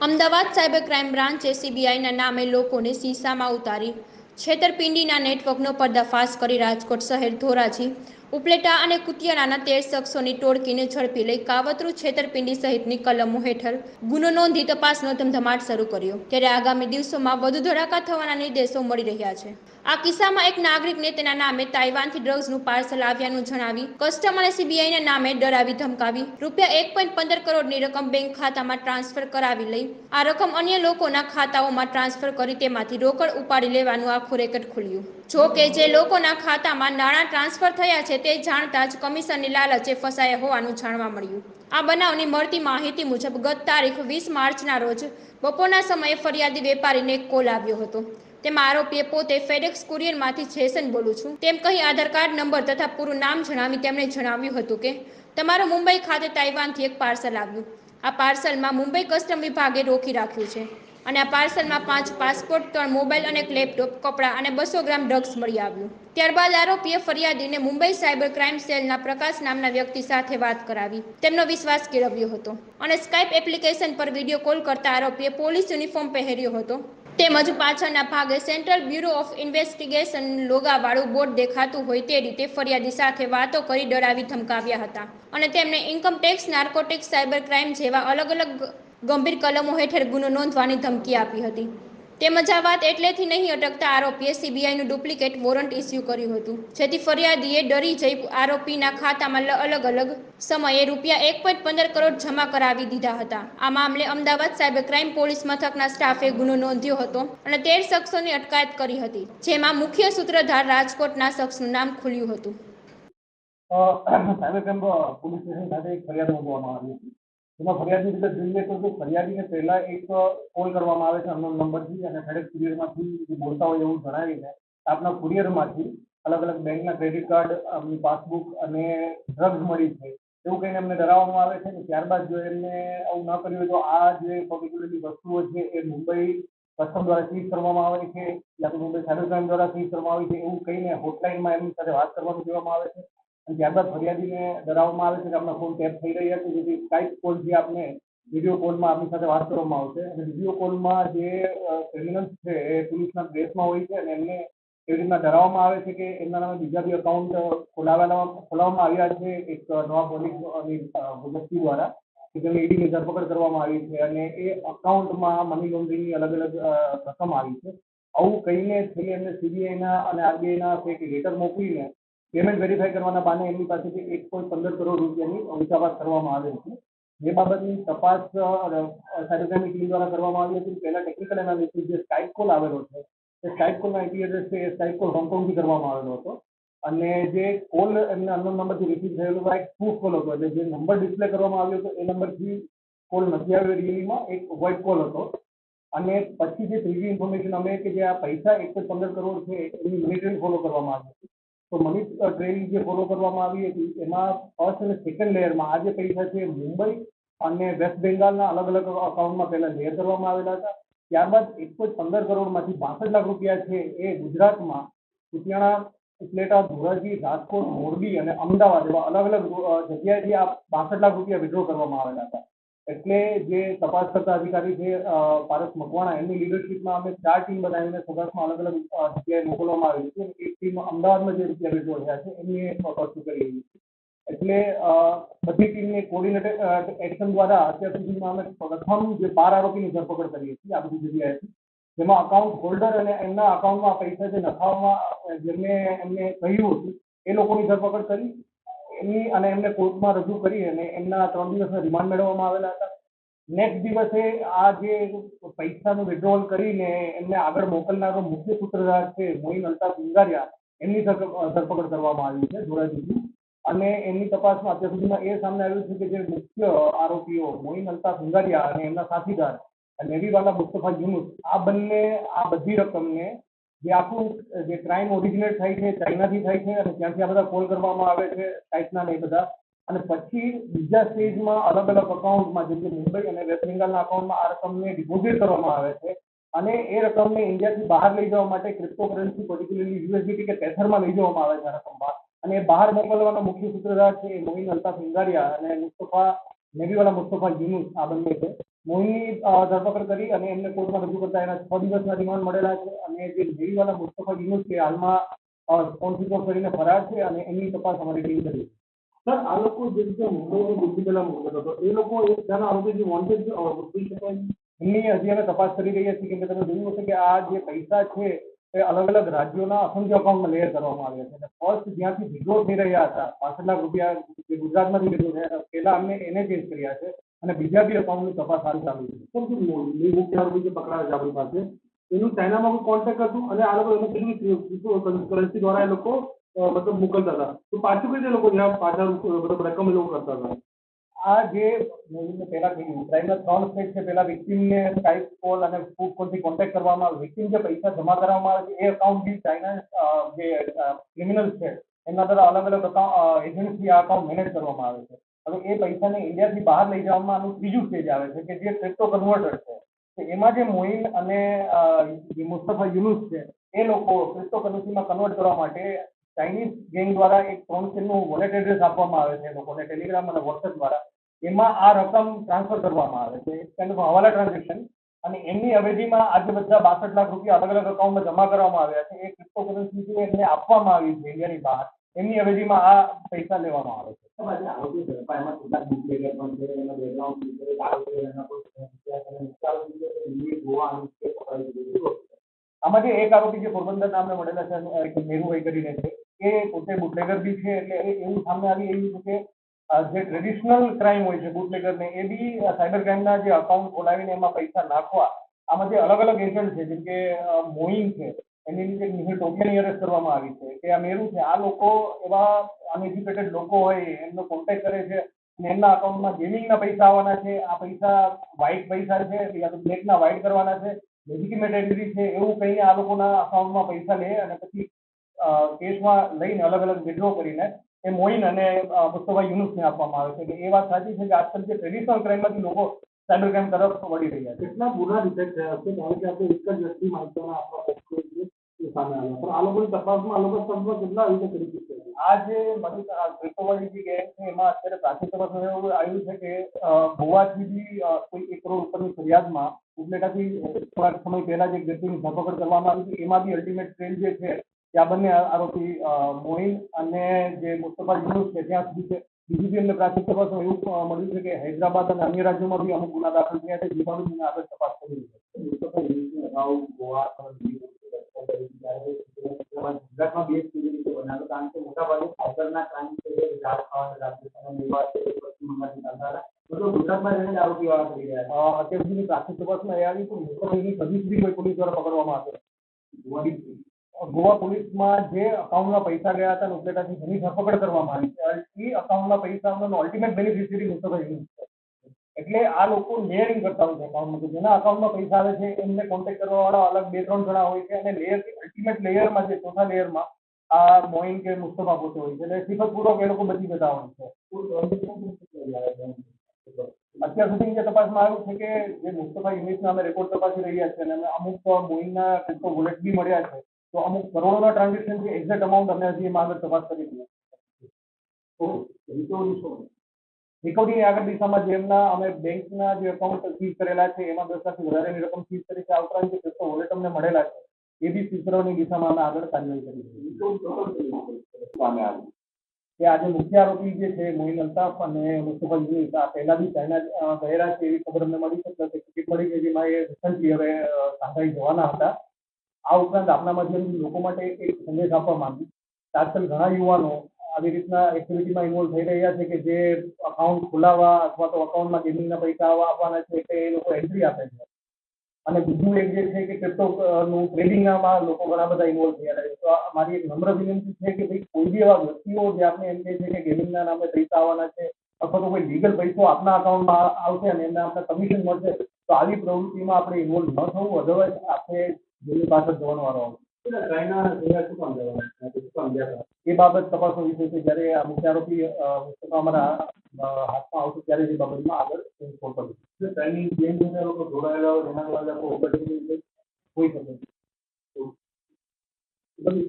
Ahmedabad cyber crime બ્રાન્ચે સીબીઆઈના નામે લોકોને સીસામાં ઉતારી છેતરપિંડીના નેટવર્કનો પર્દાફાશ કરી રાજકોટ શહેર ધોરાજી ઉપલેટા અને કુતિયાણાના તેર શખ્સોની ટોળકીને ઝડપી લઈ કાવતરું છેતરપિંડી સહિતની કલમો હેઠળ ગુનો નોંધી તપાસનો ધમધમાટ શરૂ કર્યો. ત્યારે આગામી દિવસોમાં વધુ ધડાકા થવાના નિર્દેશો મળી રહ્યા છે. આ કિસ્સામાં એક નાગરિકને તેના નામે તાઇવાનથી ડ્રગ્સનું પાર્સલ આવ્યાનું જણાવી કસ્ટમ અને સીબીઆઈના નામે ડરાવી ધમકાવી રૂપિયા એક પોઈન્ટ પંદર કરોડની રકમ બેંક ખાતામાં ટ્રાન્સફર કરાવી લઈ આ રકમ અન્ય લોકોના ખાતાઓમાં ટ્રાન્સફર કરી તેમાંથી રોકડ ઉપાડી લેવાનું આખું રેકેટ ખુલ્યું. જો કે જે લોકોના ખાતામાં નાણાં ટ્રાન્સફર થયા છે તે જાણતા જ કમિશનની લાલચે ફસાયા હોવાનું જાણવા મળ્યું. આ બનાવની મળતી માહિતી મુજબ ગત તારીખ વીસ માર્ચના રોજ બપોરના સમયે ફરિયાદી વેપારીને કોલ આવ્યો હતો. તેમાં આરોપીએ પોતે ફેડેક્સ કુરિયરમાંથી જેસન બોલું છું. તેમ કહી આધાર કાર્ડ નંબર તથા પૂરું નામ જણાવી તેમણે જણાવ્યું હતું કે, તમારું મુંબઈ ખાતે તાઇવાનથી એક પાર્સલ આવ્યું. આ પાર્સલમાં મુંબઈ કસ્ટમ વિભાગે રોકી રાખ્યું છે. અને આ પાર્સલમાં પાંચ પાસપોર્ટ, ત્રણ મોબાઈલ અને એક લેપટોપ, કપડાં અને બસો ગ્રામ ડ્રગ્સ મળી આવ્યું. ત્યારબાદ આરોપીએ ફરિયાદીને મુંબઈ સાયબર ક્રાઇમ સેલના પ્રકાશ નામના વ્યક્તિ સાથે વાત કરાવી. તેમનો વિશ્વાસ કેળવ્યો હતો અને સ્કાઇપ એપ્લિકેશન પર વીડિયો કોલ કરતા આરોપીએ પોલીસ યુનિફોર્મ પહેર્યો હતો. તેમજ પાછળના ભાગે સેન્ટ્રલ બ્યુરો ઓફ ઇન્વેસ્ટિગેશન લોગાવાળું બોર્ડ દેખાતું હોય તે રીતે ફરિયાદી સાથે વાતો કરી ડરાવી ધમકાવ્યા હતા. અને તેમને ઇન્કમટેક્સ નાર્કોટિક્સ, સાયબર ક્રાઇમ જેવા અલગ અલગ ગંભીર કલમો હેઠળ ગુનો નોંધવાની ધમકી આપી હતી. તેમજ આ વાત એટલેથી નહીં અટકતા આરોપીએ સીબીઆઈનું ડુપ્લિકેટ વોરંટ ઇસ્યુ કર્યું હતું. જેથી ફરિયાદીએ ડરી જઈ આરોપીના ખાતામાં અલગ અલગ સમયે રૂપિયા એક પોઈન્ટ પંદર કરોડ જમા કરાવી દીધા હતા. આ મામલે અમદાવાદ સાયબર ક્રાઇમ પોલીસ મથકના સ્ટાફે ગુનો નોંધ્યો હતો અને તેર શખ્સોની અટકાયત કરી હતી, જેમાં મુખ્ય સૂત્રધાર રાજકોટના શખ્સનું નામ ખુલ્યું હતું. સાયબર ક્રાઇમ પોલીસ સ્ટેશન એક ફરિયાદ નોંધવામાં આવી હતી. એમાં ફરિયાદની રીતે જોઈએ તો ફરિયાદીને પહેલાં એક કોલ કરવામાં આવે છે અનનોન નંબરથી અને ફેડેક્સ કુરિયરમાંથી બોલતા હોય એવું જણાવીને આપના કુરિયરમાંથી અલગ અલગ બેંકના ક્રેડિટ કાર્ડ, આપની પાસબુક અને ડ્રગ્સ મળી છે એવું કહીને એમને ડરાવવામાં આવે છે ને ત્યારબાદ જો એમને આવું ન કર્યું હોય તો આ જે પર્ટિક્યુલરલી વસ્તુઓ છે એ મુંબઈ કસ્ટમ દ્વારા સીઝ કરવામાં આવે છે, યા તો મુંબઈ સાયબર ક્રાઇમ દ્વારા સીઝ કરવામાં આવે છે એવું કહીને હોટલાઇનમાં એમની સાથે વાત કરવાનું કહેવામાં આવે છે. ત્યારબાદ ફરિયાદીને ડરાવવામાં આવે છે કે આપણા ફોન ટેપ થઈ રહ્યા છે જેથી સ્કાઇપ કોલથી આપને વીડિયો કોલમાં આપની સાથે વાત કરવામાં આવશે. અને વીડિયો કોલમાં જે ક્રિમિનલ્સ છે એ પોલીસના ડ્રેસમાં હોય છે અને એમને એવી રીતના ડરાવવામાં આવે છે કે એમના નામે બીજા બી અકાઉન્ટ ખોલાવેલા ખોલાવવામાં આવ્યા છે એક નવા પોલીસ વ્યક્તિ દ્વારા કે જેને ઈડીની ધરપકડ કરવામાં આવી છે. અને એ અકાઉન્ટમાં મની લોન્ડરિંગની અલગ અલગ રકમ આવી છે. આવું કહીને છેલ્લે એમને સીબીઆઈના અને આરબીઆઈના એક લેટર મોકલીને પેમેન્ટ વેરીફાઈ કરવાના બહાને એમની પાસેથી એક પોઈન્ટ પંદર કરોડ રૂપિયાની ઉચાવાત કરવામાં આવેલ છે. જે બાબતની તપાસ સાયબર ક્રાઇમની ટીમ દ્વારા કરવામાં આવી હતી. પહેલા ટેકનિકલ એનાલિસિસ જે સ્કાઇપ કોલ આવેલો છે, એ સ્કાઇપ કોલનો આઈપી એડ્રેસ છે, એ સ્કાઇપ કોલ હોંગકોંગથી કરવામાં આવેલો હતો. અને જે કોલ એમને અનનોન નંબરથી રિસીવ થયેલો હતો એક સ્પૂફ કોલ હતો. એટલે જે નંબર ડિસ્પ્લે કરવામાં આવ્યો હતો, એ નંબરથી કોલ નથી આવ્યો રિયલીમાં એક વોઇસ કોલ હતો. અને પછી જે ત્રીજી ઇન્ફોર્મેશન અમે કે જે આ પૈસા એકસો પંદર કરોડ છે, એની મની ટ્રેલ ફોલો કરવામાં આવી હતી. તો મની ટ્રેલ જે ફોલો કરવામાં આવી હતી, એમાં ફર્સ્ટ અને સેકન્ડ લેયરમાં આ જે પૈસા છે મુંબઈ અને વેસ્ટ બેંગાલના અલગ અલગ અકાઉન્ટમાં પહેલા લેયર કરવામાં આવેલા હતા. ત્યારબાદ એકસો પંદર કરોડમાંથી બાસઠ લાખ રૂપિયા છે એ ગુજરાતમાં કુતિયાણા, ઉપલેટા, ધોરાજી, રાજકોટ, મોરબી અને અમદાવાદ એવા અલગ અલગ જગ્યાએથી આ બાસઠ લાખ રૂપિયા વિડ્રો કરવામાં આવેલા હતા. એટલે જે તપાસ કરતા અધિકારી છે પારસ મકવાણા, એમની લીડરશીપમાં અમે ચાર ટીમ બનાવીને સૌરાષ્ટ્રમાં અલગ અલગ જગ્યાએ મોકલવામાં આવી છે. એક ટીમ અમદાવાદમાં જે વિડ્રો થયા છે, એમની પર્સ્યુ કરી રહી છે. એટલે બધી ટીમને કોર્ડિનેટેડ એક્શન દ્વારા અત્યાર સુધીમાં અમે પ્રથમ જે બાર આરોપીની ધરપકડ કરી હતી આ બધી જગ્યાએથી જેમાં અકાઉન્ટ હોલ્ડર અને એમના અકાઉન્ટમાં પૈસા જે નખાવવામાં, જેમને એમને કહ્યું હતું, એ લોકોની ધરપકડ કરી એની અને એમને કોર્ટમાં રજૂ કરી અને એમના ત્રણ દિવસના રિમાન્ડ મેળવવામાં આવેલા હતા. નેક્સ્ટ દિવસે આ જે પૈસાનું વિડ્રોવલ કરીને એમને આગળ મોકલનારો મુખ્ય સૂત્રધાર છે મોઇન અલ્તાફ ગુંગારિયા એમની ધરપકડ કરવામાં આવી છે ધોરાજીની અને એમની તપાસમાં અત્યાર સુધીમાં એ સામે આવ્યું છે કે જે મુખ્ય આરોપીઓ મોઇન અલ્તાફ ગુંગારિયા અને એમના સાથીદાર નેવીવાલા મુસ્તફા યુનુસ, આ બંને, આ બધી રકમને જે આખું જે ક્રાઇમ ઓરિજિનેટ થાય છે, ચાઇનાથી થાય છે અને ત્યાંથી આ બધા કોલ કરવામાં આવે છે ટાઈપના ને એ બધા. અને પછી બીજા સ્ટેજમાં અલગ અલગ અકાઉન્ટમાં જેમ કે મુંબઈ અને વેસ્ટ બેંગાલના અકાઉન્ટમાં આ રકમને ડિપોઝિટ કરવામાં આવે છે. અને એ રકમને ઇન્ડિયાથી બહાર લઈ જવા માટે ક્રિપ્ટોકરન્સી પર્ટિક્યુલરલી યુએસડીટી કે પેથરમાં લઈ જવામાં આવે છે આ રકમમાં. અને એ બહાર મોકલવાનો મુખ્ય સૂત્રધાર છે મોહિન અલ્તાફ ઇંગારિયા અને મુસ્તફા નેવીવાલા મુસ્તફા યુનુસ આ બંને છે. મોહિની ધરપકડ કરી અને એમને કોર્ટમાં રજૂ કરતા એના છ દિવસના રિમાન્ડ મળેલા છે અને જે નેવીવાલા મુસ્તફા યુનુસ છે હાલમાં સ્પોન્સરશીપ કરીને ફરાર છે અને એની તપાસ અમારી ટીમ કરી. સર, આ લોકો જે રીતે મુંબઈની બુદ્ધિ પેલા મોકલતો હતો, એ લોકો એક જણા આરોપી જે વોન્ટેડ થઈ શકાય એમની હજી અમે તપાસ કરી રહ્યા છીએ, કેમ કે તમે જોયું હશે કે આ જે પૈસા છે એ અલગ અલગ રાજ્યોના અસંખ્ય અકાઉન્ટમાં લેયર કરવામાં આવ્યા છે. અને ફર્સ્ટ જ્યાંથી વિડ્રો થઈ રહ્યા હતા પાસઠ લાખ રૂપિયા જે ગુજરાતમાંથી લીધું છે પહેલા અમને એને ચેન્જ કર્યા છે. અને બીજા બી અકાઉન્ટની તપાસ હાલ ચાલુ છે. કેમ કે મૂળ? મુખ્ય આરોપી જે પકડાયો છે આપણી પાસે. એનું ચાઇનામાં કોઈ કોન્ટેક્ટ હતું અને આ લોકો એને કેટલી કરન્સી દ્વારા એ લોકો અ, મતલબ મોકલતા હતા. તો પાછું કઈ રીતે એ લોકો જ્યાં પાછા મતલબ રકમ એ લોકો કરતા હતા? આ જે મેં પહેલા કહ્યું ક્રાઇમના ત્રણ સ્ટેજ છે. પહેલા વિક્ટીમને સ્કાઈપ કોલ અને ફૂડ કોલથી કોન્ટેક્ટ કરવામાં આવે. વિક્ટીમ જે પૈસા જમા કરવામાં આવે છે એ અકાઉન્ટ બી ચાઇના અ, જે ક્રિમિનલ છે એમના દ્વારા અલગ અલગ એજન્સી આ અકાઉન્ટ મેનેજ કરવામાં આવે છે. હવે એ પૈસાને ઇન્ડિયાથી બહાર લઈ જવામાં આનું ત્રીજું સ્ટેજ આવે છે કે જે ક્રિપ્ટો કન્વર્ટર છે. એમાં જે મોઇન અને મુસ્તફા યુનુસ છે, એ લોકો ક્રિપ્ટો કરન્સીમાં કન્વર્ટ કરવા માટે ચાઇનીઝ ગેંગ દ્વારા એક ત્રણ વોલેટ એડ્રેસ આપવામાં આવે છે લોકોને ટેલિગ્રામ અને વોટ્સએપ દ્વારા. એમાં આ રકમ ટ્રાન્સફર કરવામાં આવે છે. હવાલા ટ્રાન્ઝેક્શન અને એમની અવેજીમાં આજે બધા બાસઠ લાખ રૂપિયા અલગ અલગ અકાઉન્ટમાં જમા કરવામાં આવ્યા છે. એ ક્રિપ્ટો કરન્સી એમને આપવામાં આવી છે ઇન્ડિયાની બહાર એમની અવેજીમાં આ પૈસા લેવામાં આવે છે. આમાંથી એક આરોપી જે પોરબંદર નામે મળેલા છે એક મેરુભાઈ કરીને છે એ પોતે બુટલેગર બી છે એટલે એ એવું સામે આવી એવું છે કે જે ટ્રેડિશનલ ક્રાઇમ હોય છે બુટલેગરને એ બી સાયબર ક્રાઇમના જે અકાઉન્ટ ખોલાવીને એમાં પૈસા નાખવા આમાં જે અલગ અલગ એજન્ટ છે જેમ કે મોઇન છે એની નીચે મિહિર ટોપિયાની અરેસ્ટ કરવામાં આવી છે. કે આ મેરુ છે, આ લોકો એવા અનએજ્યુકેટેડ લોકો હોય, એમનો કોન્ટેક્ટ કરે છે અને એમના અકાઉન્ટમાં ગેમિંગના પૈસા આવવાના છે, આ પૈસા વ્હાઇટ પૈસા છે યા તો બ્લેકના વ્હાઇટ કરવાના છે લેજિટિમેટ એન્ટ્રી છે, એવું કહીને આ લોકોના અકાઉન્ટમાં પૈસા લે અને પછી કેસમાં લઈને અલગ અલગ વિડ્રો કરીને એ મોઇન અને મુસ્તફા યુનુસને આપવામાં આવે છે. એ વાત સાચી છે કે આજકાલ જે ટ્રેડિશનલ ક્રાઇમમાંથી લોકો સાયબર ક્રાઇમ તરફ વળી રહ્યા છે. કેટલા ગુના ડિટેક્ટ થયા છે કારણ કે આપણે એક જ વ્યક્તિ છે. એ સામે આવ્યા. પણ આ લોકોની તપાસમાં આ લોકો તપાસમાં કેટલા આવી રીતે કરી શકશે આ જે છે એમાં અત્યારે પ્રાથમિક તપાસમાં એવું આવ્યું છે કે ગોવાથી બી કોઈ એક કરોડ ઉપરની ફરિયાદમાં ઉપલેટાથી થોડાક સમય પહેલા જે વ્યક્તિની ધરપકડ કરવામાં આવી હતી એમાં બી અલ્ટિમેટ ટ્રેલ જે છે તે આ બંને આરોપી મોઇન અને જે મુસ્તફા યુનુસ છે ત્યાં સુધી છે. બીજી બી અમને પ્રાથમિક તપાસમાં એવું મળ્યું છે કે હૈદરાબાદ અને અન્ય રાજ્યોમાં બી અમુક ગુના દાખલ થયા છે. જેમાં બી આગળ તપાસ કરી છે ગુજરાતમાં બે કેવી રીતે બનાવ્યો કારણ કે મોટાભાગે સાયબરના ક્રાઇમ છે એ ઝારખંડ રાજસ્થાન અને એવા છે એ પશ્ચિમ બંગાળથી ચાલતા હતા તો ગુજરાતમાં રહીને જ આરોપી વાળા કરી રહ્યા છે અ, અત્યાર સુધીની પ્રાથમિક તપાસમાં એ આવી કે મુસ્તફા યુનુસ હજી સુધી કોઈ પોલીસ દ્વારા પકડવામાં આવ્યો ગોવાથી ગોવા પોલીસમાં જે અકાઉન્ટમાં પૈસા ગયા હતા અને ઉપલેટાથી જેની ધરપકડ કરવામાં આવી છે એ અકાઉન્ટમાં પૈસા આવવાનો અલ્ટિમેટ બેનિફિશિયરી મુસ્તફા યુનુસ છે એટલે આ લોકો લેયરિંગ કરતા હોય છે અકાઉન્ટમાં કે જેના અકાઉન્ટમાં પૈસા આવે છે, એમને કોન્ટેક્ટ કરવા વાળા અલગ બે, ત્રણ જણા હોય છે અને લેયર અલ્ટિમેટ લેયરમાં જે ચોથા લેયરમાં આ મોઇન કે મુસ્તફા પોતે હોય છે. એટલે સિફતપૂર્વક એ લોકો બચી જતા હોય છે. અત્યાર સુધી જે તપાસમાં આવ્યું છે કે જે મુસ્તફા યુનિસના અમે રેકોર્ડ તપાસી રહ્યા છે અને અમે અમુક મોઇનના ક્રિપ્ટો વોલેટ બી મળ્યા છે, તો અમુક કરોડોના ટ્રાન્ઝેક્શન છે એક્ઝેક્ટ અમાઉન્ટ અમે હજી એમાં આગળ તપાસ કરી રહ્યા છીએ. રિકવરી શું? રિકવરીની આગળ દિશામાં જેમના અમે બેંકના જે એકાઉન્ટ સીઝ કરેલા છે, એમાં દસ લાખથી વધારેની રકમ સીઝ કરી છે આ ઉપરાંત જે વોલેટ અમને મળેલા છે. એ બી સીઝ દિશામાં અમે આગળ કાર્યવાહી કરી છે. કે આજે મુખ્ય આરોપી જે છે, મોહિન અલ્તાફ અને મુસ્તફા આ પહેલા બી ચાઇના ગયેલા છે એવી ખબર અમને મળી છે, પ્લસ ટિકિટ મળી છે જેમાં એ રિસન્ટલી હવે શાંઘાઈ જવાના હતા. આ ઉપરાંત આપના માધ્યમથી લોકો માટે એક સંદેશ આપવા માંગુ આજકાલ ઘણા યુવાનો આવી રીતના એક્ટિવિટીમાં ઇન્વોલ્વ થઈ રહ્યા છે કે જે અકાઉન્ટ ખોલાવવા અથવા તો અકાઉન્ટમાં ગેમિંગના પૈસા આવવા આપવાના છે કે એ લોકો એન્ટ્રી આપે છે. અને બીજું એક જે છે કે ક્રિપ્ટો નું ટ્રેડિંગમાં લોકો ઘણા બધા ઇન્વોલ્વ થયા છે. તો મારી એક નમ્ર વિનંતી છે કે ભાઈ કોઈ બી એવા વ્યક્તિઓ જે આપણે એમ કહે છે કે ગેમિંગના નામે પૈસા આવવાના છે અથવા તો કોઈ લીગલ પૈસો આપના અકાઉન્ટમાં આવશે અને એમને આપણે કમિશન મળશે, તો આવી પ્રવૃત્તિમાં આપણે ઇન્વોલ્વ ન થવું. અધરવાઇઝ આપણે જેની પાછળ જવાનો વારો આવશે. ચાઇના શહેર શું કામ જવાના શું કામ ગયા એ બાબત તપાસનો વિષય છે જ્યારે આ મુખ્ય આરોપી અ, મુસ્તફા અમારા અ, હાથમાં આવશે ત્યારે એ બાબતમાં આગળ ફોન કરીશું ચાઇનીઝ ગેમ સાથે લોકો જોડાયેલા હોય એના દ્વારા કોઈ ઓપરેટિંગ હોઈ શકે છે બધી